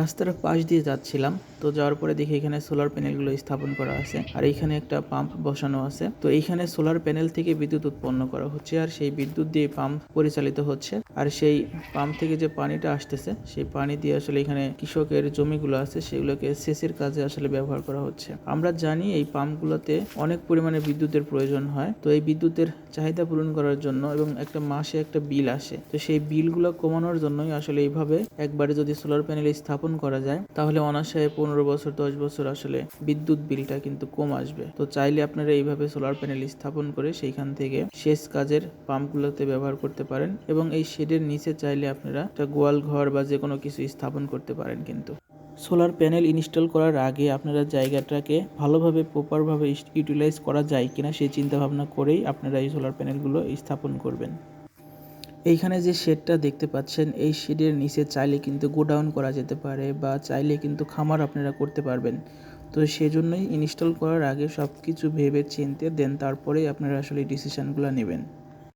রাস্তার পাশ দিয়ে যাচ্ছিলাম। তো যাওয়ার পরে দেখি এখানে সোলার প্যানেলগুলো স্থাপন করা আছে আর এইখানে একটা পাম্প বসানো আছে। তো এইখানে সোলার প্যানেল থেকে বিদ্যুৎ উৎপন্ন করা হচ্ছে আর সেই বিদ্যুৎ দিয়ে পাম্প পরিচালিত হচ্ছে। আর সেই পাম্প থেকে যে পানিটা আসতেছে, সেই পানি দিয়ে আসলে এখানে কৃষকের জমিগুলো আছে, সেগুলোকে সেচের কাজে আসলে ব্যবহার করা হচ্ছে। আমরা জানি এই পাম্পগুলোতে অনেক পরিমাণে বিদ্যুতের প্রয়োজন হয়। তো এই বিদ্যুতের চাহিদা পূরণ করার জন্য এবং একটা মাসে একটা বিল আসে। তো সেই বিলগুলো কমানোর জন্যই আসলে এইভাবে একবারে যদি সোলার প্যানেল স্থাপন করা যায়, তাহলে অনায়াসে পনেরো বছর, দশ বছর আসলে বিদ্যুৎ বিলটা কিন্তু কম আসবে। তো চাইলে আপনারা এইভাবে সোলার প্যানেল স্থাপন করে সেইখান থেকে সেচ কাজের পাম্পগুলোতে ব্যবহার করতে পারেন এবং এই শেডের নিচে চাইলে আপনারা একটা গোয়াল ঘর বা যে কোনো কিছু স্থাপন করতে পারেন কিন্তু। সোলার প্যানেল ইনস্টল করার আগে আপনারা জায়গাটাকে ভালোভাবে প্রপারভাবে ইউটিলাইজ করা যায় কিনা সেই চিন্তা ভাবনা করেই আপনারা এই সোলার প্যানেলগুলো স্থাপন করবেন। এইখানে যে শেডটা দেখতে পাচ্ছেন, এই শেডের নিচে চাইলে কিন্তু গোডাউন করা যেতে পারে বা চাইলে কিন্তু খামার আপনারা করতে পারবেন। তো সেজন্যই ইনস্টল করার আগে সব কিছু ভেবে চিনতে দেন, তারপরেই আপনারা আসলে ডিসিশানগুলো নেবেন।